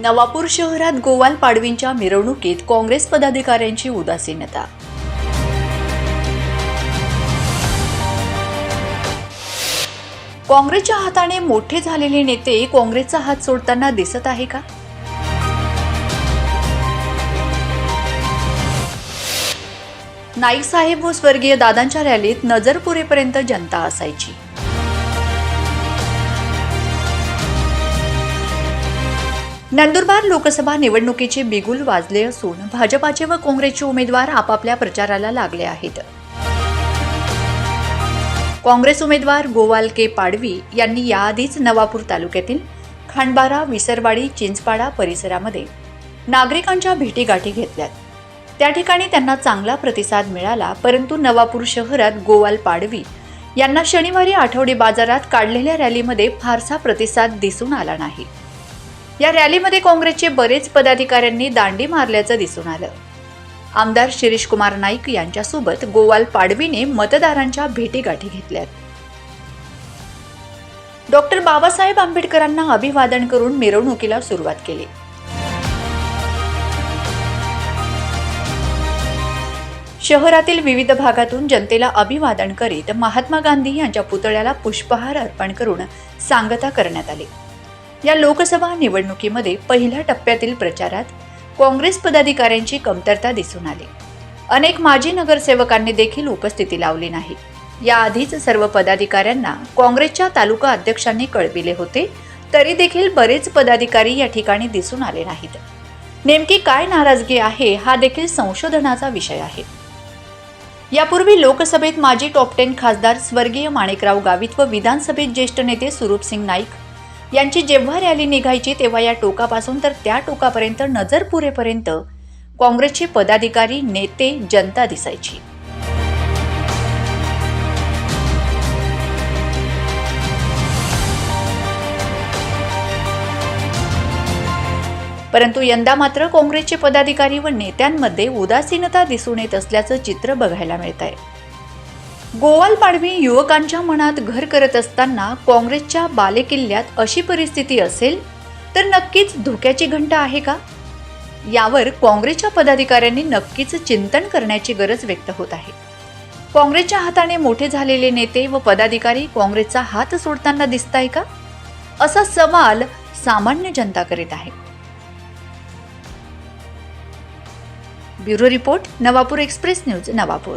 नवापूर शहरात गोवाल पाडवींच्या मिरवणुकीत काँग्रेस पदाधिकाऱ्यांची उदासीनता. काँग्रेसच्या हाताने मोठे झालेले नेते काँग्रेसचा हात सोडताना दिसत आहे का? नाईक साहेब व स्वर्गीय दादांच्या रॅलीत नजर पुरेपर्यंत जनता असायची. नंदुरबार लोकसभा निवडणुकीचे बिगुल वाजले असून भाजपाचे व काँग्रेसचे उमेदवार आपापल्या प्रचाराला लागले आहेत. काँग्रेस उमेदवार गोवाल के पाडवी यांनी याआधीच नवापूर तालुक्यातील खांडबारा विसरवाडी चिंचपाडा परिसरामध्ये नागरिकांच्या भेटीगाठी घेतल्यात. त्या ठिकाणी त्यांना चांगला प्रतिसाद मिळाला परंतु नवापूर शहरात गोवाल पाडवी यांना शनिवारी आठवडी बाजारात काढलेल्या रॅलीमध्ये फारसा प्रतिसाद दिसून आला नाही. या रॅलीमध्ये काँग्रेसचे बरेच पदाधिकाऱ्यांनी दांडी मारल्याचं दिसून आलं. आमदार शिरीष कुमार नाईक यांच्यासोबत गोवाल पाडवीने मतदारांच्या भेटीगाठी घेतल्यात. डॉक्टर बाबासाहेब आंबेडकरांना अभिवादन करून मिरवणुकीला सुरुवात केली. शहरातील विविध भागातून जनतेला अभिवादन करीत महात्मा गांधी यांच्या पुतळ्याला पुष्पहार अर्पण करून सांगता करण्यात आली. या लोकसभा निवडणुकीमध्ये पहिल्या टप्प्यातील प्रचारात काँग्रेस पदाधिकाऱ्यांची कमतरता दिसून आली. अनेक माजी नगरसेवकांनी देखील उपस्थिती लावली नाही. याआधीच सर्व पदाधिकाऱ्यांना काँग्रेसच्या तालुका अध्यक्षांनी कळविले होते तरी देखील बरेच पदाधिकारी या ठिकाणी दिसून आले नाहीत. नेमकी काय नाराजगी आहे हा देखील संशोधनाचा विषय आहे. यापूर्वी लोकसभेत माजी टॉप टेन खासदार स्वर्गीय माणिकराव गावित व विधानसभेत ज्येष्ठ नेते सुरूप नाईक यांची जेव्हा रॅली निघायची तेव्हा या टोकापासून तर त्या टोकापर्यंत नजरपुरेपर्यंत काँग्रेसचे पदाधिकारी नेते जनता दिसायची. परंतु यंदा मात्र काँग्रेसचे पदाधिकारी व नेत्यांमध्ये उदासीनता दिसून येत असल्याचं चित्र बघायला मिळत आहे गोवाल पाडवी युवकांच्या मनात घर करत असताना काँग्रेसच्या बालेकिल्ल्यात अशी परिस्थिती असेल तर नक्कीच धोक्याची घंटा आहे का? यावर काँग्रेसच्या पदाधिकाऱ्यांनी नक्कीच चिंतन करण्याची गरज व्यक्त होत आहे. काँग्रेसच्या हाताने मोठे झालेले नेते व पदाधिकारी काँग्रेसचा हात सोडताना दिसताय का? असा सवाल सामान्य जनता करीत आहे. Bureau report Navapur express news Navapur.